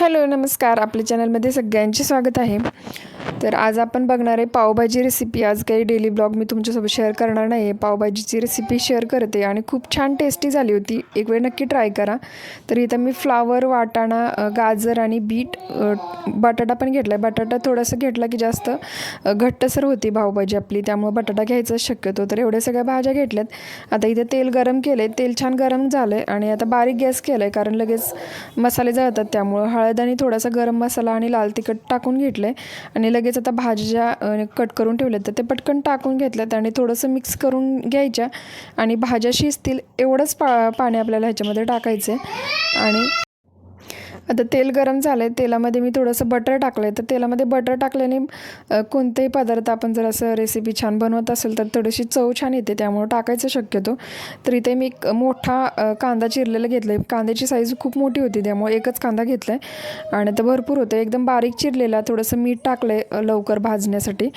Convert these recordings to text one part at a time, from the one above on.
Hello नमस्कार. आपल्या चॅनलमध्ये सगळ्यांचे स्वागत आहे. तर आज आपण बघणार आहे पावभाजी रेसिपी आज काही डेली ब्लॉग मी तुमच्यासोबत शेअर करणार नाही आहे. पावभाजीची रेसिपी शेअर करते आणि खूप छान टेस्टी झाली होती. एक वेळ नक्की ट्राय करा. तर इथं मी फ्लावर वाटाणा गाजर आणि बीट बटाटा पण घेतला आहे बटाटा थोडासा घेतला की जास्त घट्टसर होती पावभाजी आपली. त्यामुळे बटाटा घ्यायचाच शक्यतो. तर एवढ्या सगळ्या भाज्या घेतल्यात. आता इथे तेल गरम केलं आहे तेल छान गरम झालं आहे आणि आता बारीक गॅस केला आहे कारण लगेच मसाले जळतात. त्यामुळं हळद आणि थोडासा गरम मसाला आणि लाल तिखट टाकून घेतलं आहे आणि लगेच आता भाज्या कट करून ठेवल्यात. तर ते पटकन टाकून घेतल्यात आणि थोडंसं मिक्स करून घ्यायच्या. आणि भाज्या शिजतील एवढंच पा पाणी आपल्याला ह्याच्यामध्ये टाकायचं आहे आणि आता तेल गरम झालं आहे तेलामध्ये मी थोडंसं बटर टाकलं आहे तर तेलामध्ये बटर टाकल्याने कोणतेही पदार्थ आपण जर असं रेसिपी छान बनवत असेल तर थोडीशी चव छान येते. त्यामुळं टाकायचं शक्यतो. तर इथे मी एक मोठा कांदा चिरलेला घेतला आहे कांद्याची साईज खूप मोठी होती त्यामुळे एकच कांदा घेतला आहे आणि तर भरपूर होतं. एकदम बारीक चिरलेला थोडंसं मीठ टाकलं आहे लवकर भाजण्यासाठी.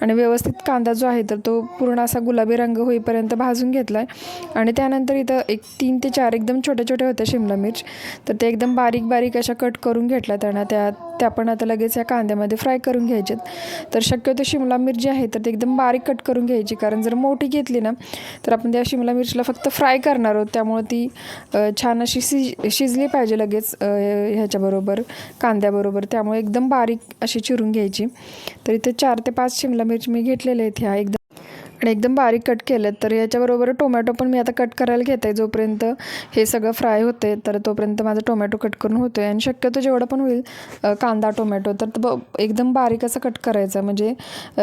आणि व्यवस्थित कांदा जो आहे तर तो पूर्ण असा गुलाबी रंग होईपर्यंत भाजून घेतला आहे आणि त्यानंतर इथं एक तीन ते चार एकदम छोटे छोटे होते शिमला मिर्च. तर ते एकदम बारीक बारीक अशा कट करून घेतल्या त्यांना. त्या त्या पण आता लगेच या कांद्यामध्ये फ्राय करून घ्यायच्यात तर शक्यतो शिमला मिरची आहे तर ती एकदम बारीक कट करून घ्यायची. कारण जर मोठी घेतली ना तर आपण त्या शिमला मिरचीला फक्त फ्राय करणार आहोत. त्यामुळे ती छान अशी शिज शिजली पाहिजे लगेच ह्याच्याबरोबर कांद्याबरोबर. त्यामुळे एकदम बारीक अशी चिरून घ्यायची. तर इथे चार ते पाच शिमला मिरची मी घेतलेल्या आहेत ह्या. एकदम आणि एकदम बारीक कट केलं तर याच्याबरोबर टोमॅटो पण मी आता कट करायला घेत आहे जोपर्यंत हे सगळं फ्राय होते तर तोपर्यंत माझं टोमॅटो कट करून होतो आहे आणि शक्यतो जेवढं पण होईल कांदा टोमॅटो तर ब एकदम बारीक असं कट करायचा. म्हणजे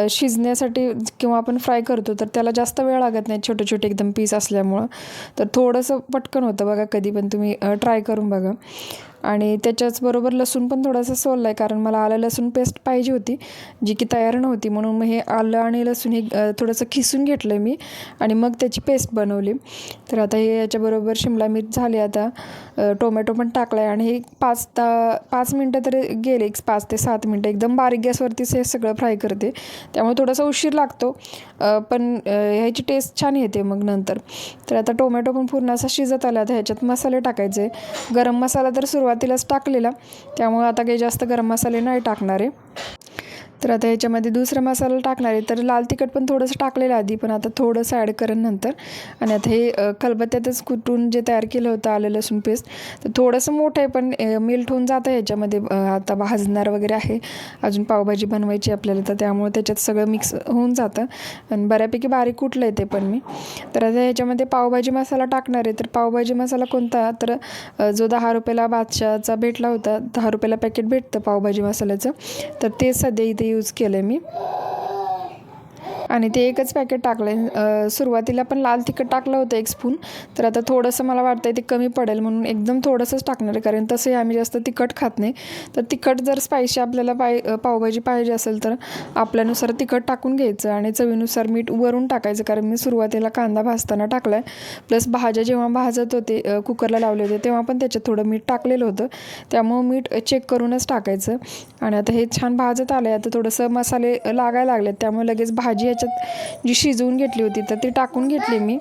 शिजण्यासाठी किंवा आपण फ्राय करतो तर त्याला जास्त वेळ लागत नाही छोटे छोटे एकदम पीस असल्यामुळं. तर थोडंसं पटकन होतं बघा कधी पण तुम्ही ट्राय करून बघा. आणि त्याच्याचबरोबर लसूण पण थोडंसं सोललं आहे कारण मला आलं लसूण पेस्ट पाहिजे होती जी की तयार नव्हती. म्हणून मग हे आलं आणि लसूण हे थोडंसं खिसून घेतलं आहे मी आणि मग त्याची पेस्ट बनवली. तर आता हे याच्याबरोबर शिमला मिर्च झाली आता. टोमॅटो पण टाकला आहे आणि हे पाच ता पाच मिनटं तरी गेले एक पाच ते सात मिनटं. एकदम बारीक गॅसवरतीच हे सगळं फ्राय करते. त्यामुळे थोडासा उशीर लागतो. पण ह्याची टेस्ट छान येते मग नंतर. तर आता टोमॅटो पण पूर्ण असा शिजत आला. आता ह्याच्यात मसाले टाकायचे. गरम मसाला तर सुरुवातीलाच टाकलेला. त्यामुळे आता काही जास्त गरम मसाले नाही टाकणार आहे. तर आता याच्यामध्ये दुसरा मसाला टाकणार आहे. तर लाल तिखट पण थोडंसं टाकलेलं आधी पण आता थोडंसं ॲड करेन नंतर. आणि आता हे खलबत्त्यातच कुटून जे तयार केलं होतं आलं लसूण पेस्ट तर थोडंसं मोठं आहे पण मिल्ट होऊन जातं याच्यामध्ये. आता भाजणार वगैरे आहे. अजून पावभाजी बनवायची आपल्याला तर त्यामुळे त्याच्यात सगळं मिक्स होऊन जातं. आणि बऱ्यापैकी बारीक कुठलं आहे ते पण मी. तर आता ह्याच्यामध्ये पावभाजी मसाला टाकणार आहे. तर पावभाजी मसाला कोणता? तर जो दहा रुपयाला बादशाचा भेटला होता. दहा रुपयाला पॅकेट भेटतं पावभाजी मसाल्याचं. तर ते सध्या इथे यूज केलं आहे मी. आणि ते एकच पॅकेट टाकलं आहे सुरुवातीला पण लाल तिखट टाकलं होतं एक स्पून तर आता थोडंसं मला वाटतं आहे ते कमी पडेल म्हणून एकदम थोडंसंच टाकणार आहे. कारण तसंही आम्ही जास्त तिखट खात नाही. तर तिखट जर स्पायसी आपल्याला पाय पावभाजी पाहिजे असेल तर आपल्यानुसार तिखट टाकून घ्यायचं आणि चवीनुसार मीठ वरून टाकायचं. कारण मी सुरुवातीला कांदा भाजताना टाकला आहे प्लस भाज्या जेव्हा भाजत होते कुकरला लावले होते तेव्हा पण त्याच्यात थोडं मीठ टाकलेलं होतं. त्यामुळं मीठ चेक करूनच टाकायचं. आणि आता हे छान भाजत आलं आहे आता थोडंसं मसाले लागायला लागलेत. त्यामुळे लगेच भाजी त्याच्यात जी शिजवून घेतली होती तर ती टाकून घेतली मी.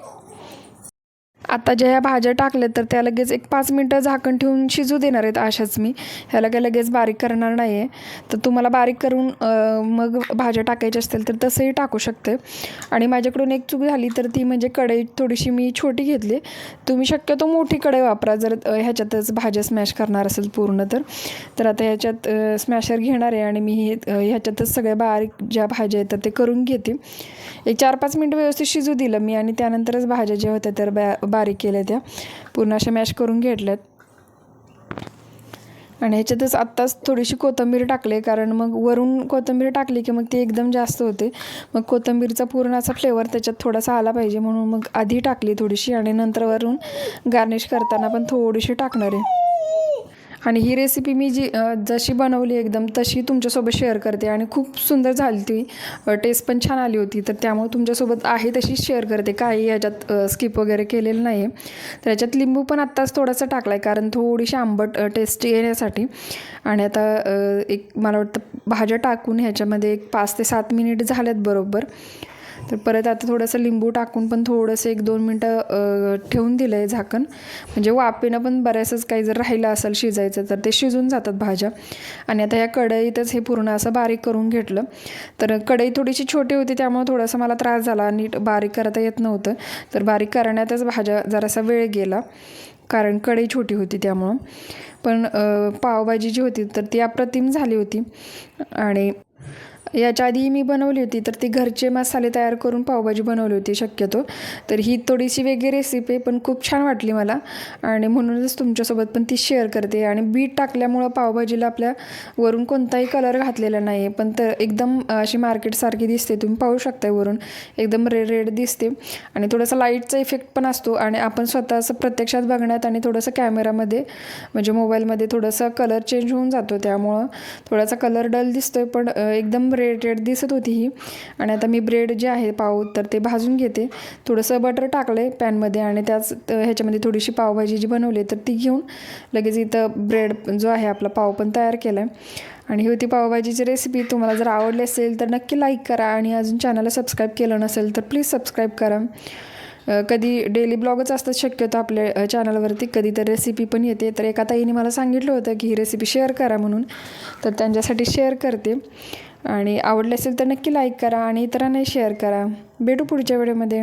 आता ज्या ह्या भाज्या टाकल्या तर त्या लगेच एक पाच मिनटं झाकण ठेवून शिजू देणार आहेत अशाच मी. ह्याला काही लगेच बारीक करणार नाही आहे तर तुम्हाला बारीक करून मग भाज्या टाकायच्या असतील तर तसंही टाकू शकते. आणि माझ्याकडून एक चूक झाली तर ती म्हणजे कढई थोडीशी मी छोटी घेतली. तुम्ही शक्यतो मोठी कढई वापरा जर ह्याच्यातच भाज्या स्मॅश करणार असेल पूर्ण तर. तर आता ह्याच्यात स्मॅशर घेणार आहे आणि मी हे ह्याच्यातच सगळ्या बारीक ज्या भाज्या येतात ते करून घेते. एक चार पाच मिनटं व्यवस्थित शिजू दिलं मी आणि त्यानंतरच भाज्या ज्या होत्या तर बॅ बारीक केल्या त्या. पूर्ण अशा मॅश करून घेतल्यात. आणि ह्याच्यातच आत्ताच थोडीशी कोथिंबीर टाकले कारण मग वरून कोथिंबीर टाकली की मग ती एकदम जास्त होते. मग कोथिंबीरचा पूर्ण असा फ्लेवर त्याच्यात थोडासा आला पाहिजे म्हणून मग आधी टाकली थोडीशी आणि नंतर वरून गार्निश करताना पण थोडीशी टाकणार आहे. आणि ही रेसिपी मी जी जशी बनवली एकदम तशी तुमच्यासोबत शेअर करते आणि खूप सुंदर झाली ती. टेस्ट पण छान आली होती. तर त्यामुळे तुमच्यासोबत आहे तशीच शेअर करते. काही याच्यात स्किप वगैरे केलेलं नाही आहे तर याच्यात लिंबू पण आत्ताच थोडासा टाकला आहे कारण थोडीशी आंबट टेस्ट येण्यासाठी. आणि आता एक मला वाटतं भाज्या टाकून ह्याच्यामध्ये एक पाच ते सात मिनिट झाल्यात बरोबर. तर परत आता थोडंसं लिंबू टाकून पण थोडंसं एक दोन मिनटं ठेवून दिलं आहे झाकण. म्हणजे वाफेनं पण बऱ्याचच काही जर राहिलं असेल शिजायचं तर ते शिजून जातात भाज्या. आणि आता या कढईतच हे पूर्ण असं बारीक करून घेतलं. तर कढई थोडीशी छोटी होती त्यामुळे थोडासा मला त्रास झाला. नीट बारीक करता येत नव्हतं. तर बारीक करण्यातच भाज्या जरासा वेळ गेला. कारण कढई छोटी होती त्यामुळं. पण पावभाजी जी होती तर ती अप्रतिम झाली होती. आणि याच्या आधी मी बनवली होती तर ती घरचे मसाले तयार करून पावभाजी बनवली होती शक्यतो. तर ही थोडीशी वेगळी रेसिपी आहे पण खूप छान वाटली मला. आणि म्हणूनच तुमच्यासोबत पण ती शेअर करते. आणि बीट टाकल्यामुळं पावभाजीला आपल्या वरून कोणताही कलर घातलेला नाही आहे पण तर एकदम अशी मार्केटसारखी दिसते. तुम्ही पाहू शकता वरून. एकदम रेड रेड दिसते. आणि थोडासा लाईटचा इफेक्ट पण असतो. आणि आपण स्वतः असं प्रत्यक्षात बघण्यात आणि थोडंसं कॅमेरामध्ये म्हणजे मोबाईलमध्ये थोडंसं कलर चेंज होऊन जातो. त्यामुळं थोडासा कलर डल दिसतोय. पण एकदम रेड दिसत होती ही. आणि आता मी ब्रेड जे आहे पाव तर ते भाजून घेते. थोडंसं बटर टाकलं आहे पॅनमध्ये आणि त्याच ह्याच्यामध्ये थोडीशी पावभाजी जी बनवली तर ती घेऊन लगेच इथं ब्रेड जो आहे आपला पाव पण तयार केला आहे आणि ही होती पावभाजीची रेसिपी तुम्हाला जर आवडली असेल तर नक्की लाईक करा आणि अजून चॅनलला सबस्क्राईब केलं नसेल तर प्लीज सबस्क्राईब करा. कधी डेली ब्लॉगच असतात शक्यतो आपल्या चॅनलवरती कधी तर रेसिपी पण येते. तर एका ताईने मला सांगितलं होतं की ही रेसिपी शेअर करा म्हणून. तर त्यांच्यासाठी शेअर करते. आणि आवडले असेल तर नक्की लाईक करा आणि इतरांनाही शेअर करा. भेटू पुढच्या व्हिडिओमध्ये